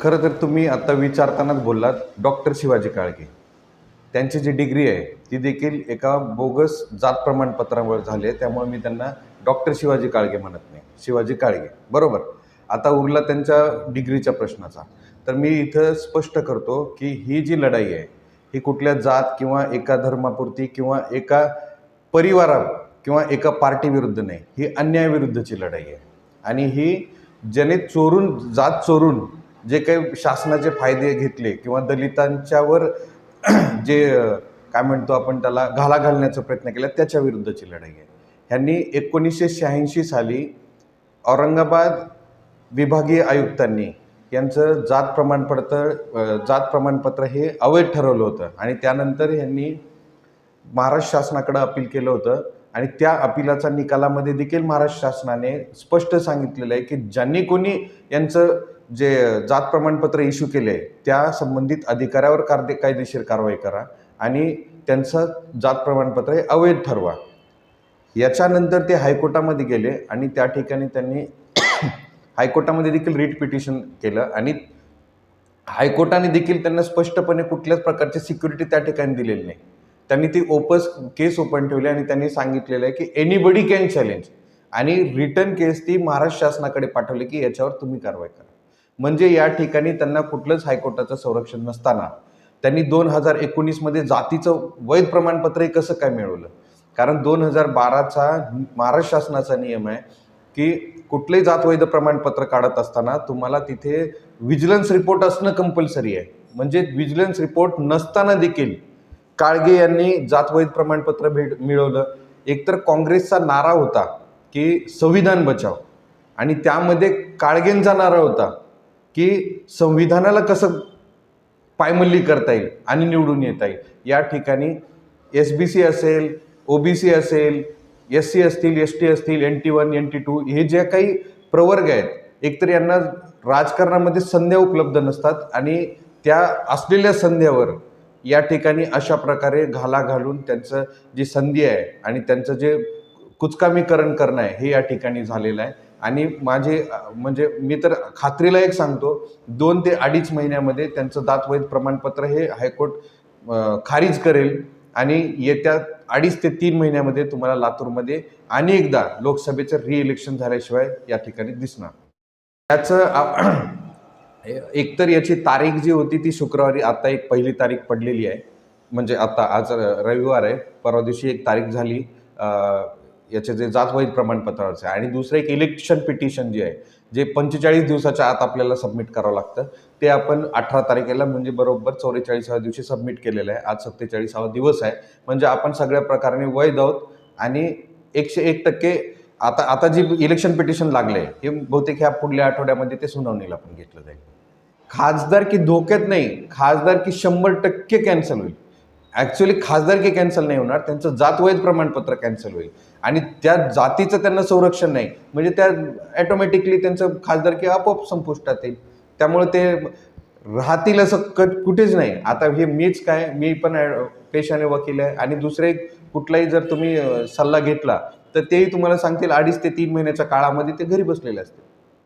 खरं तर तुम्ही आता विचारतानाच बोललात डॉक्टर शिवाजी काळगे. त्यांची जी डिग्री आहे ती देखील एका बोगस जात प्रमाणपत्रावर झाली आहे. त्यामुळे मी त्यांना डॉक्टर शिवाजी काळगे म्हणत नाही. शिवाजी काळगे. बरोबर. आता उरला त्यांच्या डिग्रीच्या प्रश्नाचा. तर मी इथं स्पष्ट करतो की ही जी लढाई आहे ही कुठल्या जात किंवा एका धर्मापुरती किंवा एका परिवारा किंवा एका पार्टीविरुद्ध नाही ही अन्यायाविरुद्धची लढाई आहे. आणि ही ज्याने चोरून जात चोरून जे काही शासनाचे फायदे घेतले किंवा दलितांच्यावर जे काय म्हणतो आपण त्याला घाला घालण्याचा प्रयत्न केला त्याच्या विरुद्धची लढाई आहे. ह्यांनी एकोणीसशे शहाऐंशी साली औरंगाबाद विभागीय आयुक्तांनी यांचं जात प्रमाणपत्र जात प्रमाणपत्र हे अवैध ठरवलं होतं आणि त्यानंतर यांनी महाराष्ट्र शासनाकडे अपील केलं होतं आणि त्या अपिलाचा निकालामध्ये देखील महाराष्ट्र शासनाने स्पष्ट सांगितलेलं आहे की ज्यांनी कोणी यांचं जे जात प्रमाणपत्र इश्यू केले त्या संबंधित अधिकाऱ्यावर कार्य कायदेशीर कारवाई करा आणि त्यांचं जात प्रमाणपत्र हे अवैध ठरवा. याच्यानंतर ते हायकोर्टामध्ये गेले आणि त्या ठिकाणी त्यांनी हायकोर्टामध्ये देखील रिट पिटिशन केलं आणि हायकोर्टाने देखील त्यांना स्पष्टपणे कुठल्याच प्रकारची सिक्युरिटी त्या ठिकाणी दिलेली नाही. त्यांनी ती ओपस केस ओपन ठेवली आणि त्यांनी सांगितलेलं आहे की एनीबडी कॅन चॅलेंज आणि रिटर्न केस ती महाराष्ट्र शासनाकडे पाठवली की याच्यावर तुम्ही कारवाई करा. म्हणजे या ठिकाणी त्यांना कुठलंच हायकोर्टाचं संरक्षण नसताना. त्यांनी दोन हजार एकोणीसमध्ये जातीचं वैध प्रमाणपत्रही कसं काय मिळवलं? कारण दोन हजार बाराचा महाराष्ट्र शासनाचा नियम आहे की कुठलंही जात वैध प्रमाणपत्र काढत असताना तुम्हाला तिथे विजिलन्स रिपोर्ट असणं कंपल्सरी आहे. म्हणजे विजिलन्स रिपोर्ट नसताना देखील काळगे यांनी जात वैध प्रमाणपत्र भेट मिळवलं. एकतर काँग्रेसचा नारा होता की संविधान बचाव. आणि त्यामध्ये काळगेंचा नारा होता. की संविधानाला कसं पायमल्ली करता येईल आणि निवडून येता येईल. या ठिकाणी एस बी सी असेल ओ बी सी असेल एस सी असतील एस टी असतील N T one N T two हे जे काही प्रवर्ग आहेत एकतर यांना राजकारणामध्ये संध्या उपलब्ध नसतात आणि त्या असलेल्या संध्यावर या ठिकाणी अशा प्रकारे घाला घालून त्यांचं जी संधी आहे आणि त्यांचं जे कुचकामीकरण करणं आहे हे या ठिकाणी झालेलं आहे. आणि माझे म्हणजे मी तर खात्रीला एक सांगतो दोन ते अडीच महिन्यामध्ये त्यांचं दात वैध प्रमाणपत्र हे हायकोर्ट खारिज करेल. आणि येत्या अडीच ते तीन महिन्यामध्ये तुम्हाला लातूरमध्ये आणि एकदा लोकसभेचं रिइलेक्शन झाल्याशिवाय या ठिकाणी दिसणार. त्याचं एकतर याची तारीख जी होती ती शुक्रवारी आता एक पहिली तारीख पडलेली आहे. म्हणजे आता आज रविवार आहे परवा दिवशी एक तारीख झाली. याचे जे जात वैध प्रमाणपत्राचे आणि दुसरं एक इलेक्शन पिटिशन जे आहे जे पंचेचाळीस दिवसाच्या आत आपल्याला सबमिट करावं लागतं ते आपण अठरा तारखेला म्हणजे बरोबर चौवेचाळीसाव्या दिवशी सबमिट केलेलं आहे. आज सत्तेचाळीसावा दिवस आहे. म्हणजे आपण सगळ्या प्रकाराने वैध आहोत आणि एकशे एक टक्के आता आता जी इलेक्शन पिटिशन लागले हे बहुतेक ह्या पुढल्या आठवड्यामध्ये ते सुनावणीला पण घेतलं जाईल. खासदार की धोक्यात नाही खासदार की शंभर टक्के कॅन्सल होईल. ॲक्च्युली खासदारकी कॅन्सल नाही होणार. त्यांचं जात वैध प्रमाणपत्र कॅन्सल होईल. आणि त्या जातीचं त्यांना संरक्षण नाही. म्हणजे त्या ॲटोमॅटिकली त्यांचं खासदारकी आपोआप संपुष्टात येईल. त्यामुळे ते राहतील असं कट कुठेच नाही. आता हे मीच काय मी पण ॲ- पेशाने वकील आहे. आणि दुसरे कुठलाही जर तुम्ही सल्ला घेतला तर तेही तुम्हाला सांगतील अडीच ते तीन महिन्याच्या काळामध्ये ते घरी बसलेले असतील.